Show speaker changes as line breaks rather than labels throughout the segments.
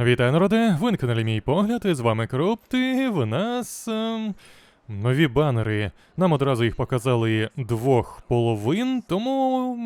Вітаю, народи! Ви на каналі мій погляд, і з вами Крупти. В нас ем, нові банери. Нам одразу їх показали двох половин, тому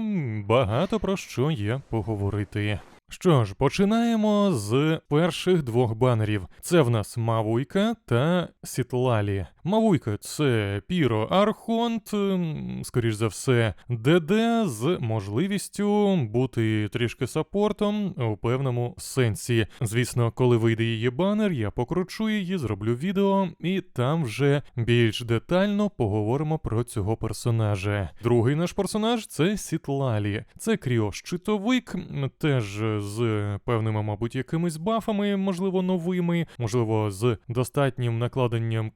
багато про що є поговорити. Що ж, починаємо з перших двох банерів. Це в нас Мавуйка та Сітлалі. Мавуйка це Піро Архонт, ем, скоріш за все, ДД з можливістю бути трішки саппортом у певному сенсі. Звісно, коли вийде її банер, я покручу її, зроблю відео, і там вже більш детально поговоримо про цього персонажа. Другий наш персонаж це Сітлалі. Це кріо-щитовик, теж з певними, мабуть, якимись бафами, можливо, новими, можливо, з достатнім накладенням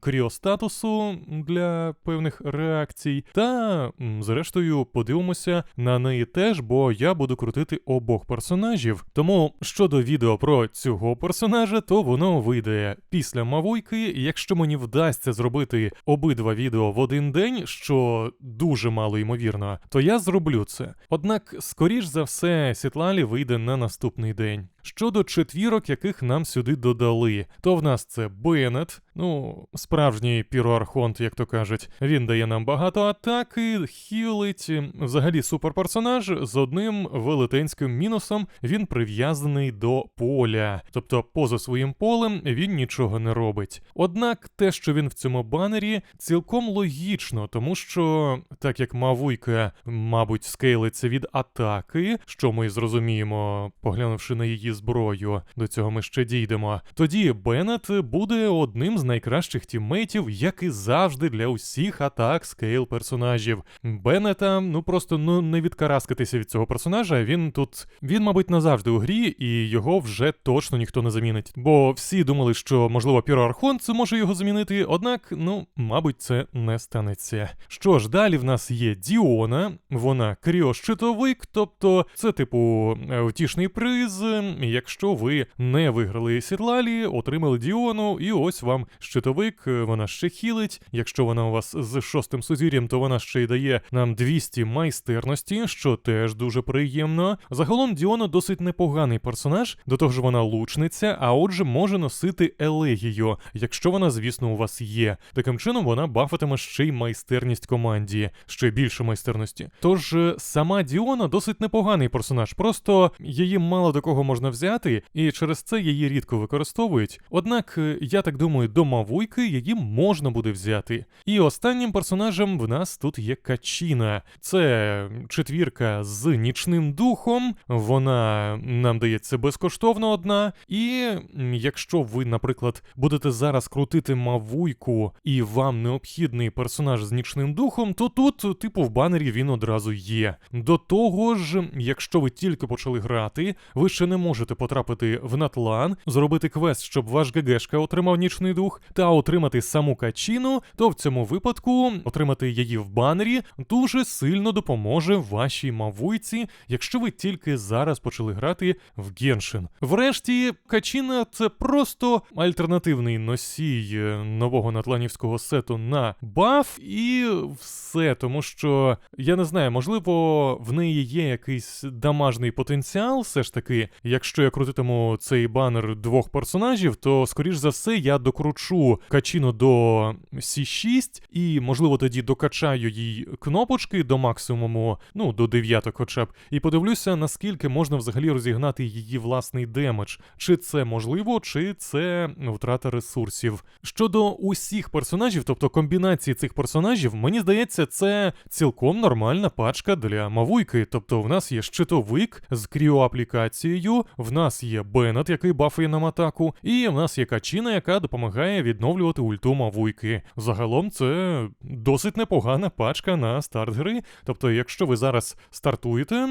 кріостатусу для певних реакцій. Та, зрештою, подивимося на неї теж, бо я буду крутити обох персонажів. Тому щодо відео про цього персонажа, то воно вийде після Мавуйки. Якщо мені вдасться зробити обидва відео в один день, що дуже мало ймовірно, то я зроблю це. Однак, скоріш за все, Сітлалі вийде на наступний день. Щодо четвірок, яких нам сюди додали, то в нас це Беннет, ну, справжній піроархонт, як то кажуть. Він дає нам багато атаки, хілить. Взагалі суперперсонаж з одним велетенським мінусом. Він прив'язаний до поля, тобто поза своїм полем він нічого не робить. Однак те, що він в цьому банері, цілком логічно, тому що так як Мавуйка, мабуть, скейлиться від атаки, що ми зрозуміємо, поглянувши на її зброю, до цього ми ще дійдемо. Тоді Беннет буде одним з найкращих тіммейтів, як і завжди для усіх атак скейл персонажів. Беннета, ну просто ну не відкараскатися від цього персонажа. Він тут, він, мабуть, назавжди у грі, і його вже точно ніхто не замінить. Бо всі думали, що можливо Піро Архонт може його замінити, однак, ну, мабуть, це не станеться. Що ж, далі в нас є Діона, вона кріощитовик, тобто це типу е, втішний приз. Якщо ви не виграли Сітлалі, отримали Діону, і ось вам щитовик, е, вона ще хілить. Якщо вона у вас з шостим сузір'ям, то вона ще й дає нам 200 майстерності, що теж дуже приємно. Загалом Діона досить непоганий персонаж, до того ж вона лучниця, а отже може носити елегію, якщо вона, звісно, у вас є. Таким чином вона бафатиме ще й майстерність команді, ще більше майстерності. Тож е, сама Діона досить непоганий персонаж, просто її мало до кого можна взяти, і через це її рідко використовують. Однак, е, я так думаю, до Мавуйки її можна буде взяти. І останнім персонажем в нас тут є Качіна. Це четвірка з нічним духом. Вона нам дається безкоштовно одна. І якщо ви, наприклад, будете зараз крутити Мавуйку, і вам необхідний персонаж з нічним духом, то тут, типу, в банері він одразу є. До того ж, якщо ви тільки почали грати, ви ще не можете потрапити в натлан, зробити квест, щоб ваш ГГшка отримав нічний дух, та отримати саму качіну, то в цьому випадку отримати її в банері дуже сильно допоможе вашій мавуйці, якщо ви тільки зараз почали грати в Геншин. Врешті, качіна це просто альтернативний носій е, нового натланівського сету на баф, і все, тому що я не знаю, можливо, в неї є якийсь дамажний потенціал, все ж таки, якщо я крутитиму цей банер двох персонажів, то скоріш за все я докручу качіну до C6 і, можливо, тоді докачаю їй кнопочки до максимуму, ну до дев'яток хоча б, і подивлюся, наскільки можна взагалі розігнати її власний демедж. Чи це можливо, чи це втрата ресурсів. Щодо усіх персонажів, тобто комбінації цих персонажів, мені здається, це цілком нормальна пачка для мавуйки. Тобто в нас є щитовик з кріоаплікацією, в нас є Беннет, який бафує нам атаку, і в нас є качіна, яка допомагає відновлювати ульту мавуйки. Загалом це досить непогана пачка на старт гри. Тобто, якщо ви зараз стартуєте,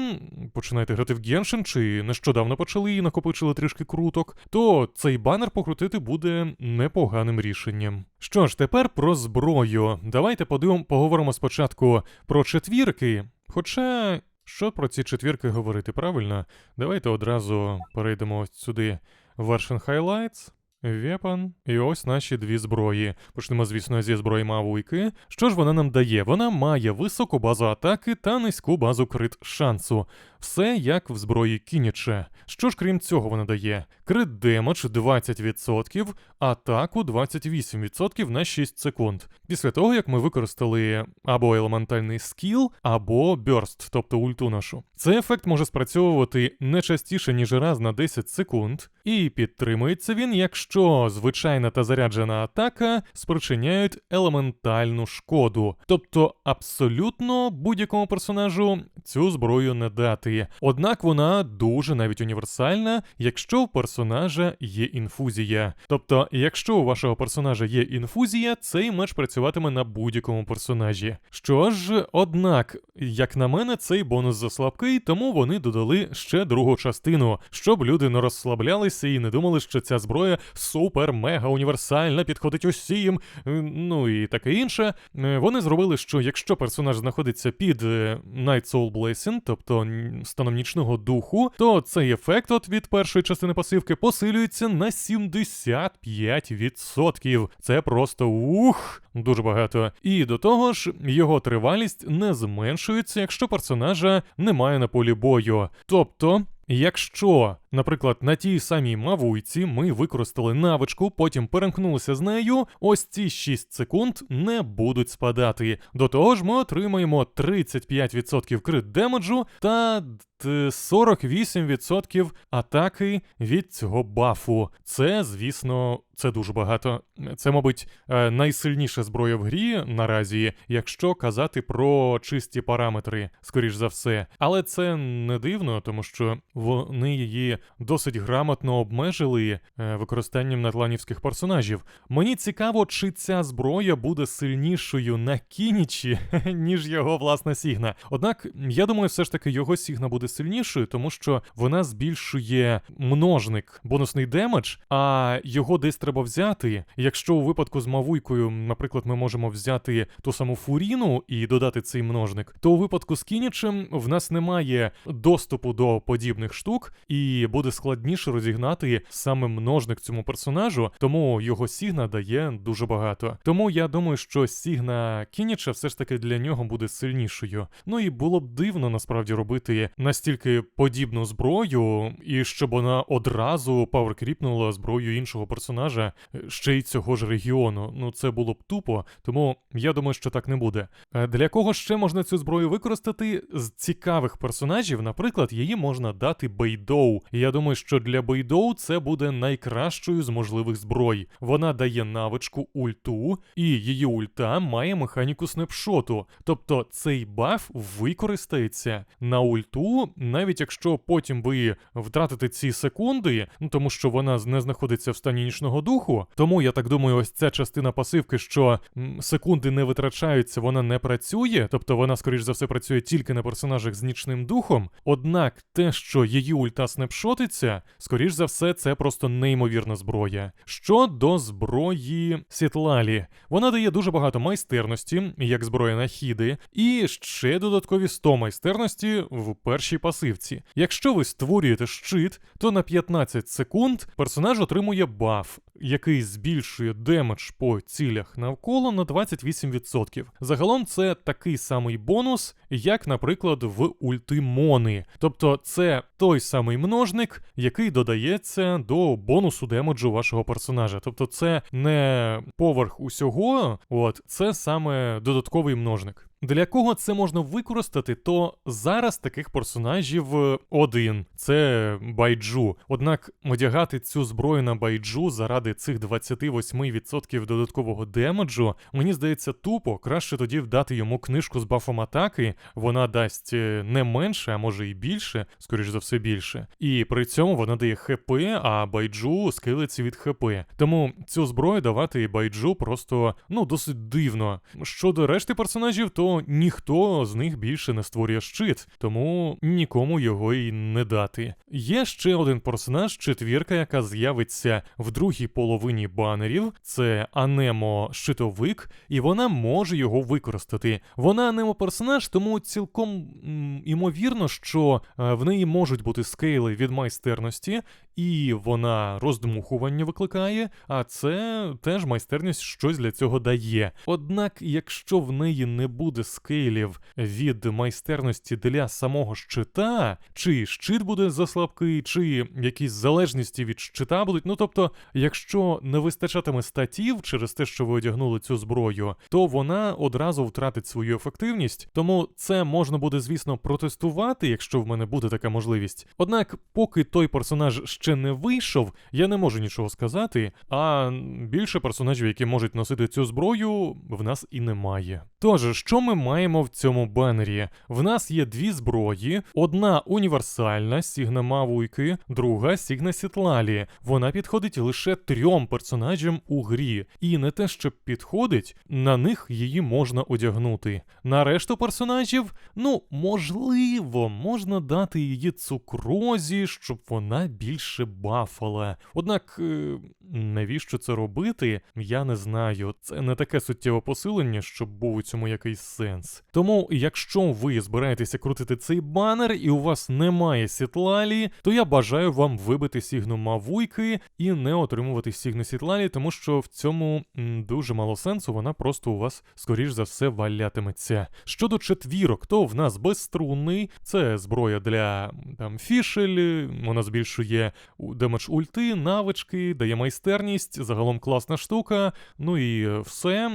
починаєте грати в Геншин, чи нещодавно почали і накопичили трішки круток, то цей банер покрутити буде непоганим рішенням. Що ж, тепер про зброю. Давайте подивимо, поговоримо спочатку про четвірки. Хоча, що про ці четвірки говорити правильно? Давайте одразу перейдемо сюди. Version Highlights. Вепан. І ось наші дві зброї. Почнемо, звісно, зі зброї Мавуйки. Що ж вона нам дає? Вона має високу базу атаки та низьку базу крит шансу. Все як в зброї Кініче. Що ж крім цього вона дає? Крит демедж 20%, атаку 28% на 6 секунд. Після того, як ми використали або елементальний скіл, або бёрст, тобто ульту нашу. Цей ефект може спрацьовувати не частіше, ніж раз на 10 секунд, і підтримується він, якщо звичайна та заряджена атака спричиняють елементальну шкоду. Тобто абсолютно будь-якому персонажу цю зброю не дати. Однак вона дуже навіть універсальна, якщо в персонажа є інфузія. Тобто, якщо у вашого персонажа є інфузія, цей меч працюватиме на будь-якому персонажі. Що ж, однак, як на мене, цей бонус заслабкий, тому вони додали ще другу частину, щоб люди не розслаблялися і не думали, що ця зброя супер-мега універсальна, підходить усім, е, ну і таке інше. Е, Вони зробили, що якщо персонаж знаходиться під е, Night Soul Blessing, тобто станом нічного духу, то цей ефект от від першої частини пасивки посилюється на 75%. Це просто ух, дуже багато. І до того ж, його тривалість не зменшується, якщо персонажа немає на полі бою. Тобто. Якщо, наприклад, на тій самій мавуйці ми використали навичку, потім перемкнулися з нею, ось ці 6 секунд не будуть спадати. До того ж, ми отримаємо 35% крит демеджу та д- 48% атаки від цього бафу. Це, звісно, це дуже багато. Це, мабуть, е, найсильніша зброя в грі наразі, якщо казати про чисті параметри, скоріш за все. Але це не дивно, тому що вони її досить грамотно обмежили е, використанням натланівських персонажів. Мені цікаво, чи ця зброя буде сильнішою на кінічі, ніж його власна сігна. Однак, я думаю, все ж таки його сігна буде сильнішою, тому що вона збільшує множник, бонусний демедж, а його десь взяти. Якщо у випадку з мавуйкою, наприклад, ми можемо взяти ту саму фуріну і додати цей множник, то у випадку з Кінічем в нас немає доступу до подібних штук, і буде складніше розігнати саме множник цьому персонажу, тому його сігна дає дуже багато. Тому я думаю, що сігна Кініча все ж таки для нього буде сильнішою. Ну і було б дивно насправді робити настільки подібну зброю, і щоб вона одразу паверкріпнула зброю іншого персонажа е, ще й цього ж регіону. Ну це було б тупо, тому я думаю, що так не буде. Е, Для кого ще можна цю зброю використати з цікавих персонажів? Наприклад, її можна дати Бейдоу. Я думаю, що для Бейдоу це буде найкращою з можливих зброй. Вона дає навичку ульту, і її ульта має механіку снапшоту. Тобто цей баф використається на ульту, навіть якщо потім ви втратите ці секунди, ну тому що вона не знаходиться в стані нічного духу. Тому я так думаю, ось ця частина пасивки, що м, секунди не витрачаються, вона не працює, тобто вона, скоріш за все, працює тільки на персонажах з нічним духом. Однак те, що її ульта снапшотиться, скоріш за все, це просто неймовірна зброя. Щодо зброї Сітлалі, вона дає дуже багато майстерності, як зброя на хіди, і ще додаткові 100 майстерності в першій пасивці. Якщо ви створюєте щит, то на 15 секунд персонаж отримує баф, який збільшує демедж по цілях навколо на 28%. Загалом це такий самий бонус, як, наприклад, в ультимони. Тобто це той самий множник, який додається до бонусу демеджу вашого персонажа. Тобто це не поверх усього, от це саме додатковий множник. Для кого це можна використати, то зараз таких персонажів е, один це байджу. Однак одягати цю зброю на байджу заради цих 28% додаткового демеджу, мені здається, тупо краще тоді вдати йому книжку з бафом атаки. Вона дасть е, не менше, а може і більше, скоріш за все більше. І при цьому вона дає ХП, а байджу скилиться від ХП. Тому цю зброю давати байджу просто ну досить дивно. Щодо решти персонажів, то ніхто з них більше не створює щит, тому нікому його і не дати. Є ще один персонаж, четвірка, яка з'явиться в другій половині банерів. Це Анемо щитовик, і вона може його використати. Вона Анемо персонаж, тому цілком м, імовірно, що е, в неї можуть бути скейли від майстерності, і вона роздмухування викликає, а це теж майстерність щось для цього дає. Однак, якщо в неї не буде скейлів від майстерності для самого щита, чи щит буде заслабкий, чи якісь залежності від щита будуть. Ну тобто, якщо не вистачатиме статів через те, що ви одягнули цю зброю, то вона одразу втратить свою ефективність. Тому це можна буде, звісно, протестувати, якщо в мене буде така можливість. Однак, поки той персонаж ще не вийшов, я не можу нічого сказати. А більше персонажів, які можуть носити цю зброю, в нас і немає. Тож, що ми маємо в цьому банері? В нас є дві зброї: одна універсальна Сігна Мавуйки, друга Сігна Сітлалі. Вона підходить лише трьом персонажам у грі, і не те, що підходить, на них її можна одягнути. На решту персонажів, ну можливо, можна дати її цукрозі, щоб вона більше бафала. Однак, е, навіщо це робити, я не знаю. Це не таке суттєве посилення, щоб був у цьому якийсь сенс. Тому, якщо ви збираєтеся крутити цей банер і у вас немає сітлалі, то я бажаю вам вибити сігну Мавуйки і не отримувати сігну сітлалі, тому що в цьому дуже мало сенсу, вона просто у вас, скоріш за все, валятиметься. Щодо четвірок, то в нас безструнний, це зброя для там фішель, вона збільшує демедж ульти, навички, дає майстерність, загалом класна штука. Ну і все.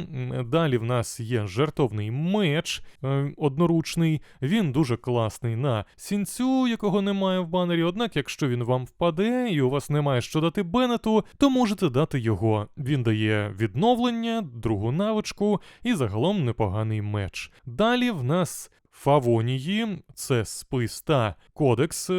Далі в нас є жертовний меч е, одноручний. Він дуже класний на сінцю, якого немає в банері. Однак, якщо він вам впаде і у вас немає що дати Беннету, то можете дати його. Він дає відновлення, другу навичку і загалом непоганий меч. Далі в нас. Фавонії, це спис та кодекс.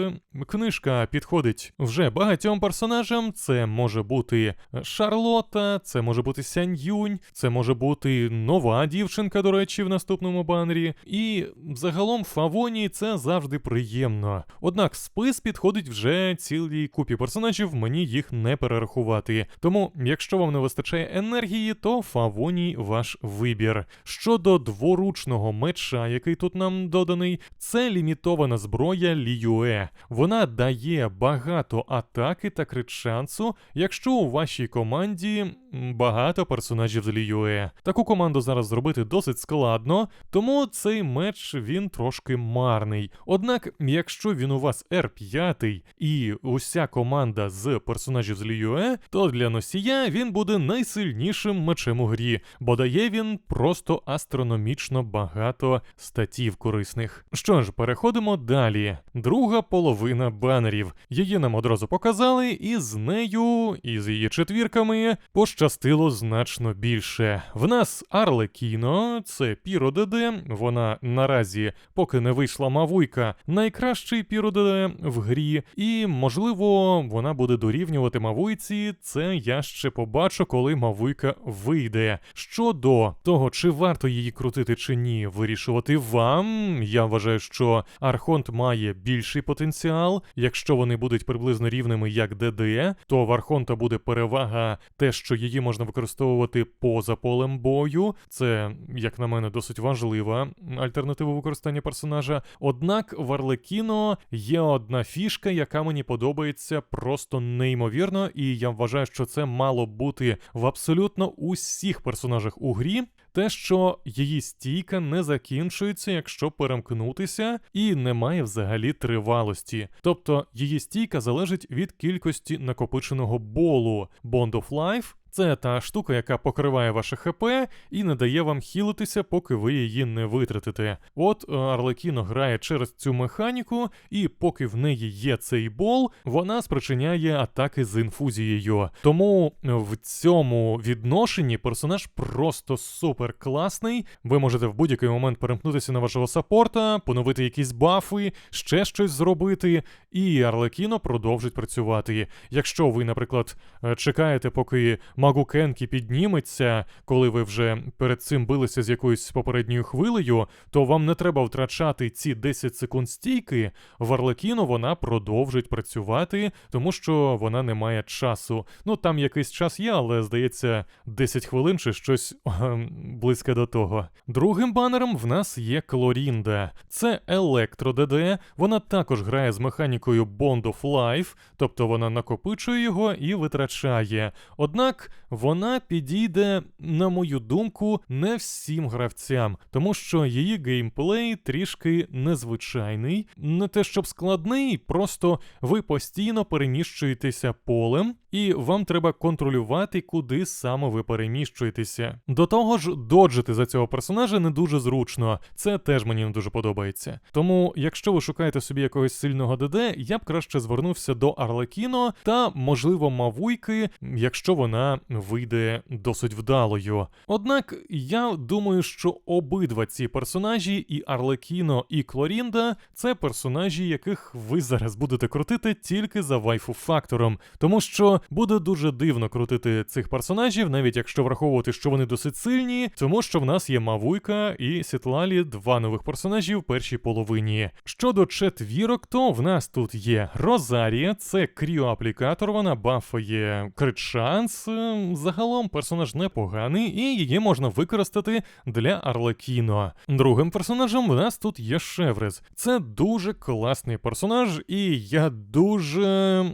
Книжка підходить вже багатьом персонажам. Це може бути Шарлота, це може бути Сянь Юнь, це може бути нова дівчинка, до речі, в наступному банері. І загалом Фавонії це завжди приємно. Однак спис підходить вже цілій купі персонажів, мені їх не перерахувати. Тому, якщо вам не вистачає енергії, то Фавоній ваш вибір. Щодо дворучного меча, який тут нам доданий, це лімітована зброя Ліюе. Вона дає багато атаки та крит шансу, якщо у вашій команді багато персонажів з Ліюе. Таку команду зараз зробити досить складно, тому цей меч він трошки марний. Однак, якщо він у вас R5 і уся команда з персонажів з Ліюе, то для носія він буде найсильнішим мечем у грі, бо дає він просто астрономічно багато статів корисних. Що ж, переходимо далі. Друга половина банерів. Її нам одразу показали, і з нею, і з її четвірками пощастило значно більше. В нас Арлекіно, це Піро ДД, вона наразі, поки не вийшла Мавуйка, найкращий Піро ДД в грі, і можливо вона буде дорівнювати Мавуйці. Це я ще побачу, коли Мавуйка вийде. Щодо того, чи варто її крутити чи ні, вирішувати вам. Я вважаю, що Архонт має більший потенціал. Якщо вони будуть приблизно рівними як ДД, то в Архонта буде перевага те, що її можна використовувати поза полем бою. Це, як на мене, досить важлива альтернатива використання персонажа. Однак в Арлекіно є одна фішка, яка мені подобається просто неймовірно, і я вважаю, що це мало бути в абсолютно усіх персонажах у грі. Те, що її стійка не закінчується, якщо перемкнутися, і немає взагалі тривалості. Тобто її стійка залежить від кількості накопиченого болу. Bond of Life це та штука, яка покриває ваше ХП і не дає вам хілитися, поки ви її не витратите. От е, Арлекіно грає через цю механіку, і поки в неї є цей бол, вона спричиняє атаки з інфузією. Тому в цьому відношенні персонаж просто супер класний. Ви можете в будь-який момент перемкнутися на вашого саппорта, поновити якісь бафи, ще щось зробити, і Арлекіно продовжить працювати. Якщо ви, наприклад, е, чекаєте, поки магу Кенкі підніметься, коли ви вже перед цим билися з якоюсь попередньою хвилею, то вам не треба втрачати ці 10 секунд стійки. В Арлекіно вона продовжить працювати, тому що вона не має часу. Ну там якийсь час є, але здається, 10 хвилин чи щось ем, близьке до того. Другим банером в нас є Клорінда. Це електро ДД. Вона також грає з механікою Bond of Life, тобто вона накопичує його і витрачає. Однак вона підійде, на мою думку, не всім гравцям, тому що її геймплей трішки незвичайний, не те щоб складний, просто ви постійно переміщуєтеся полем, і вам треба контролювати, куди саме ви переміщуєтеся. До того ж, доджити за цього персонажа не дуже зручно. Це теж мені не дуже подобається. Тому, якщо ви шукаєте собі якогось сильного ДД, я б краще звернувся до Арлекіно та, можливо, Мавуйки, якщо вона вийде досить вдалою. Однак я думаю, що обидва ці персонажі, і Арлекіно, і Клорінда, це персонажі, яких ви зараз будете крутити тільки за вайфу фактором, тому що буде дуже дивно крутити цих персонажів, навіть якщо враховувати, що вони досить сильні, тому що в нас є Мавуйка і Сітлалі, два нових персонажі в першій половині. Щодо четвірок, то в нас тут є Розарія, це кріоаплікатор, вона бафає крит шанс. Ем, Загалом персонаж непоганий, і її можна використати для Арлекіно. Другим персонажем в нас тут є Шеврес. Це дуже класний персонаж, і я дуже.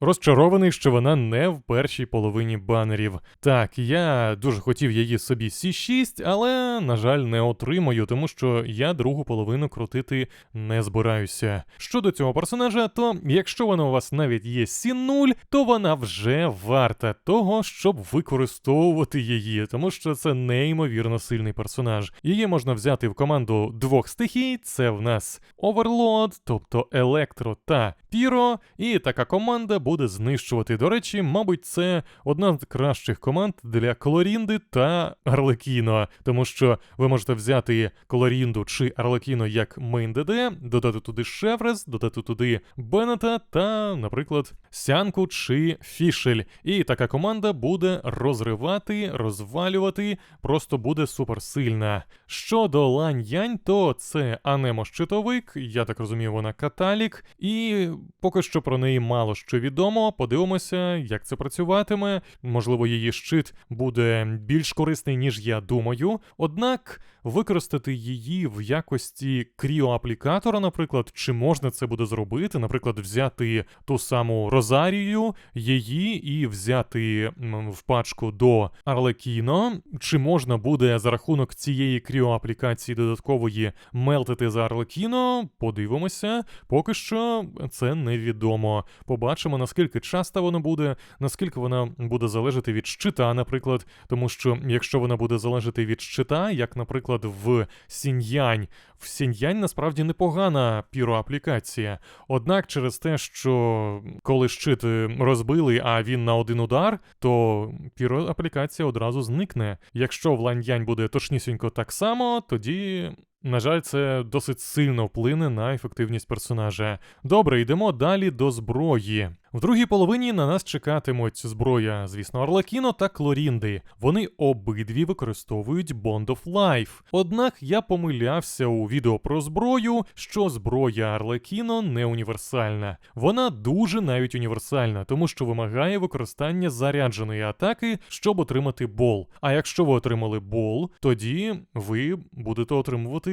Розчарований, що вона не в першій половині банерів. Так, я дуже хотів її собі C6, але, на жаль, не отримаю, тому що я другу половину крутити не збираюся. Щодо цього персонажа, то якщо вона у вас навіть є C0, то вона вже варта того, щоб використовувати її, тому що це неймовірно сильний персонаж. Її можна взяти в команду двох стихій: це в нас Overlord, тобто Електро та Піро, і така команда буде знищувати. До речі, мабуть, це одна з кращих команд для Клорінди та Арлекіно, тому що ви можете взяти Клорінду чи Арлекіно як мейн ДД, додати туди Шеврес, додати туди Беннета та, наприклад, Сянку чи Фішель. І така команда буде розривати, розвалювати, просто буде суперсильна. Щодо Лань Янь, то це Анемо-щитовик, я так розумію, вона каталік, і поки що про неї мало що відомо. Подивимося, як це працюватиме. Можливо, її щит буде більш корисний, ніж я думаю. Однак використати її в якості кріоаплікатора, наприклад, чи можна це буде зробити, наприклад, взяти ту саму Розарію, її і взяти в пачку до Арлекіно, чи можна буде за рахунок цієї кріоаплікації додаткової мелтити за Арлекіно, подивимося. Поки що це невідомо. Побачимо, наскільки часто воно буде, наскільки вона буде залежати від щита, наприклад. Тому що якщо вона буде залежати від щита, як, наприклад, в Сіньянь, в Сіньянь насправді непогана піроаплікація. Однак через те, що коли щит е, розбили, а він на один удар, то піроаплікація одразу зникне. Якщо в Ланьянь буде точнісінько так само, тоді. На жаль, це досить сильно вплине на ефективність персонажа. Добре, йдемо далі до зброї. В другій половині на нас чекатимуть зброя, звісно, Арлекіно та Клорінди. Вони обидві використовують Bond of Life. Однак я помилявся у відео про зброю, що зброя Арлекіно не універсальна. Вона дуже навіть універсальна, тому що вимагає використання зарядженої атаки, щоб отримати бол. А якщо ви отримали бол, тоді ви будете отримувати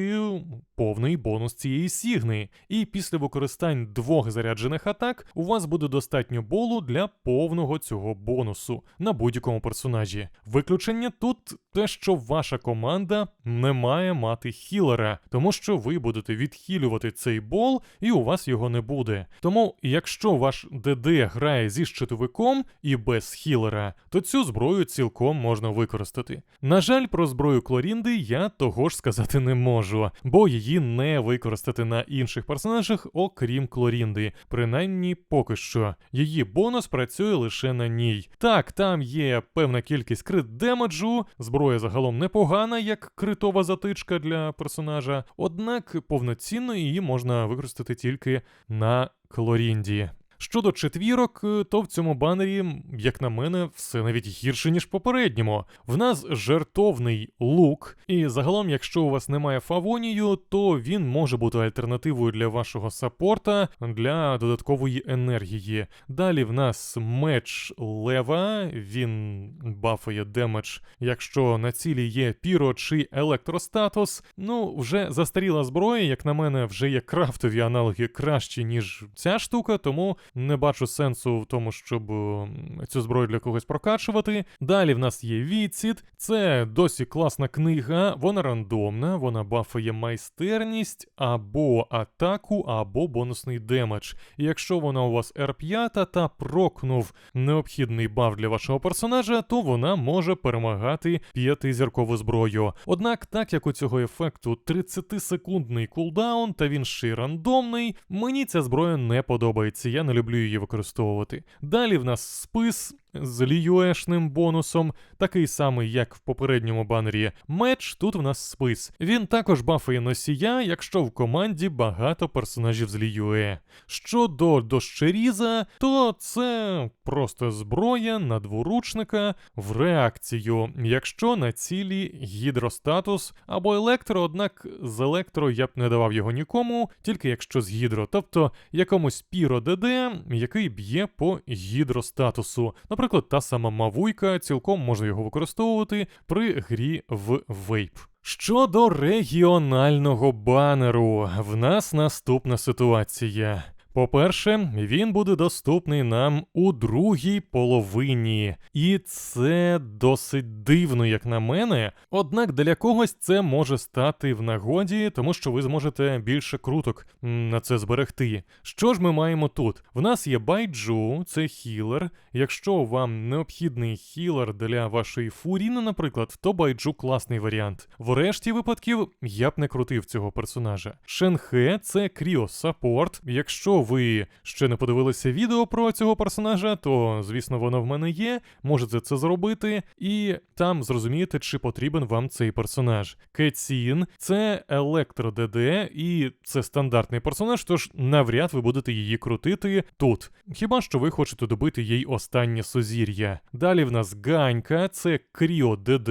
повний бонус цієї сігни. І після використань двох заряджених атак у вас буде достатньо болу для повного цього бонусу на будь-якому персонажі. Виключення тут те, що ваша команда не має мати хілера, тому що ви будете відхилювати цей бол, і у вас його не буде. Тому, якщо ваш ДД грає зі щитовиком і без хілера, то цю зброю цілком можна використати. На жаль, про зброю Клорінди я того ж сказати не можу, бо її не використати на інших персонажах, окрім Клорінди, принаймні поки що. Її бонус працює лише на ній. Так, там є певна кількість крит демеджу, зброя загалом непогана, як критова затичка для персонажа, однак повноцінно її можна використати тільки на Клорінді. Щодо четвірок, е, то в цьому банері, як на мене, все навіть гірше, ніж попередньому. В нас жертовний лук, і загалом, якщо у вас немає фавонію, то він може бути альтернативою для вашого саппорта для додаткової енергії. Далі в нас меч лева, він бафує демедж, якщо на цілі є піро чи електростатус. Ну, вже застаріла зброя, як на мене, вже є крафтові аналоги кращі, ніж ця штука, тому не бачу сенсу в тому, щоб е, цю зброю для когось прокачувати. Далі в нас є відсід, це досі класна книга, вона рандомна, вона бафає майстерність або атаку, або бонусний демедж. Якщо вона у вас R5 та прокнув необхідний баф для вашого персонажа, то вона може перемагати п'ятизіркову зброю. Однак, так як у цього ефекту 30-секундний кулдаун, та він ще й рандомний, мені ця зброя не подобається, я не люблю її використовувати. Далі в нас спис з ліюешним бонусом, такий самий, як в попередньому банері. Меч тут в нас спис. Він також бафає носія, якщо в команді багато персонажів з ліюе. Щодо дощеріза, то це просто зброя на дворучника в реакцію, якщо на цілі гідростатус або електро, однак з електро я б не давав його нікому, тільки якщо з гідро, тобто якомусь піро ДД, який б'є по гідростатусу. Наприклад, та сама Мавуйка цілком може його використовувати при грі в вейп. Щодо регіонального банеру, в нас наступна ситуація. По-перше, він буде доступний нам у другій половині, і це досить дивно, як на мене. Однак для когось це може стати в нагоді, тому що ви зможете більше круток на це зберегти. Що ж ми маємо тут? В нас є байджу, це хілер. Якщо вам необхідний хілер для вашої фуріни, наприклад, то байджу класний варіант. В решті випадків я б не крутив цього персонажа. Шенхе це кріо саппорт. Якщо ви ще не подивилися відео про цього персонажа, то звісно воно в мене є. Можете це зробити, і там зрозумієте, чи потрібен вам цей персонаж. Кетсін це електро ДД, і це стандартний персонаж, тож навряд ви будете її крутити тут. Хіба що ви хочете добити їй останнє сузір'я. Далі в нас Ганька, це Кріо ДД,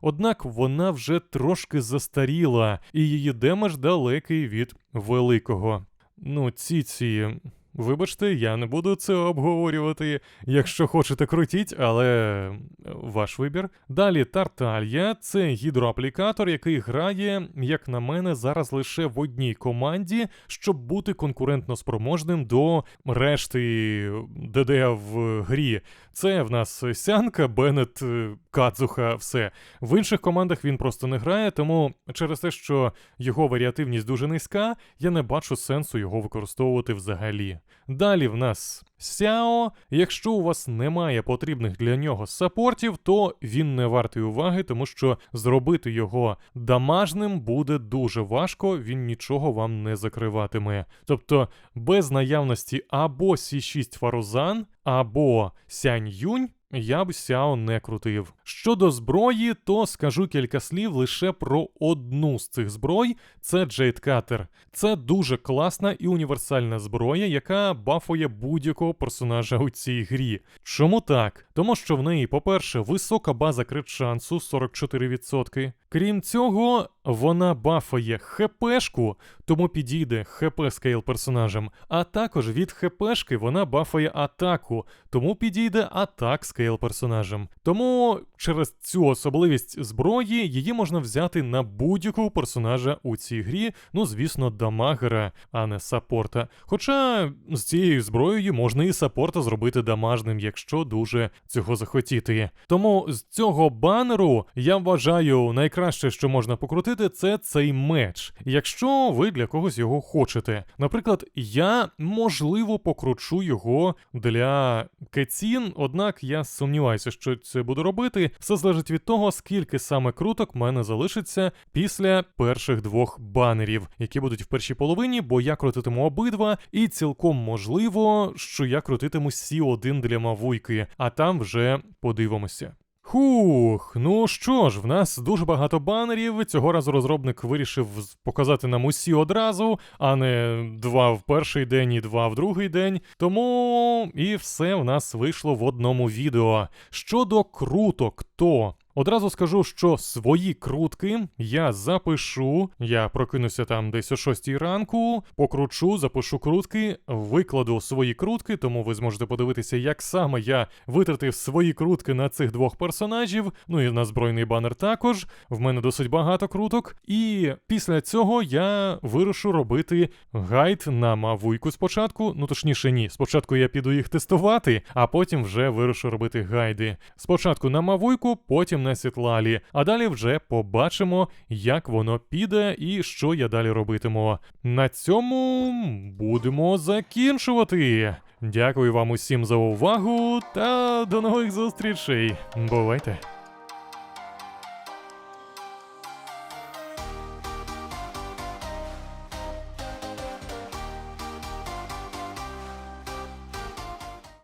однак вона вже трошки застаріла, і її демедж далекий від великого. Ну, ці ці. Вибачте, я не буду це обговорювати. Якщо хочете, крутіть, але е, ваш вибір. Далі Тарталья це гідроаплікатор, який грає, як на мене, зараз лише в одній команді, щоб бути конкурентно спроможним до решти ДД в грі. Це в нас Сянка, Беннет, е, Кадзуха, все. В інших командах він просто не грає, тому через те, що його варіативність дуже низька, я не бачу сенсу його використовувати взагалі. Далі в нас Сяо. Якщо у вас немає потрібних для нього сапортів, то він не вартий уваги, тому що зробити його дамажним буде дуже важко, він нічого вам не закриватиме. Тобто без наявності або Сі6 Фарузан, або Сянь Юнь. Я б Сяо не крутив. Щодо зброї, то скажу кілька слів лише про одну з цих зброй це Джейдкатер. Це дуже класна і універсальна зброя, яка бафує будь-якого персонажа у цій грі. Чому так? Тому що в неї, по-перше, висока база крит шансу 44%. Крім цього, вона бафає ХПшку, тому підійде ХП скейл персонажем, а також від ХПшки вона бафає атаку, тому підійде атак скейл персонажем. Тому через цю особливість зброї її можна взяти на будь-якого персонажа у цій грі, ну звісно, дамагера, а не саппорта. Хоча з цією зброєю можна і саппорта зробити дамажним, якщо дуже цього захотіти. Тому з цього банеру я вважаю найкраще, що можна покрутити, це цей меч, якщо ви для когось його хочете. Наприклад, я можливо покручу його для Кетсін, однак я сумніваюся, що це буду робити. Все залежить від того, скільки саме круток мене залишиться після перших двох банерів, які будуть в першій половині, бо я крутитиму обидва, і цілком можливо, що я крутитиму Сі 1 для Мавуйки, а там вже подивимося. Хух, ну що ж, в нас дуже багато банерів. Цього разу розробник вирішив показати нам усі одразу, а не два в перший день і два в другий день. Тому і все в нас вийшло в одному відео. Щодо круток, то. Одразу скажу, що свої крутки я запишу. Я прокинуся там десь о 6 ранку, покручу, запишу крутки, викладу свої крутки, тому ви зможете подивитися, як саме я витратив свої крутки на цих двох персонажів. Ну і на збройний банер також. В мене досить багато круток. І після цього я вирушу робити гайд на мавуйку спочатку. Ну точніше, ні. Спочатку я піду їх тестувати, а потім вже вирушу робити гайди. Спочатку на мавуйку, потім на сітлалі. А далі вже побачимо, як воно піде і що я далі робитиму. На цьому будемо закінчувати. Дякую вам усім за увагу та до нових зустрічей. Бувайте!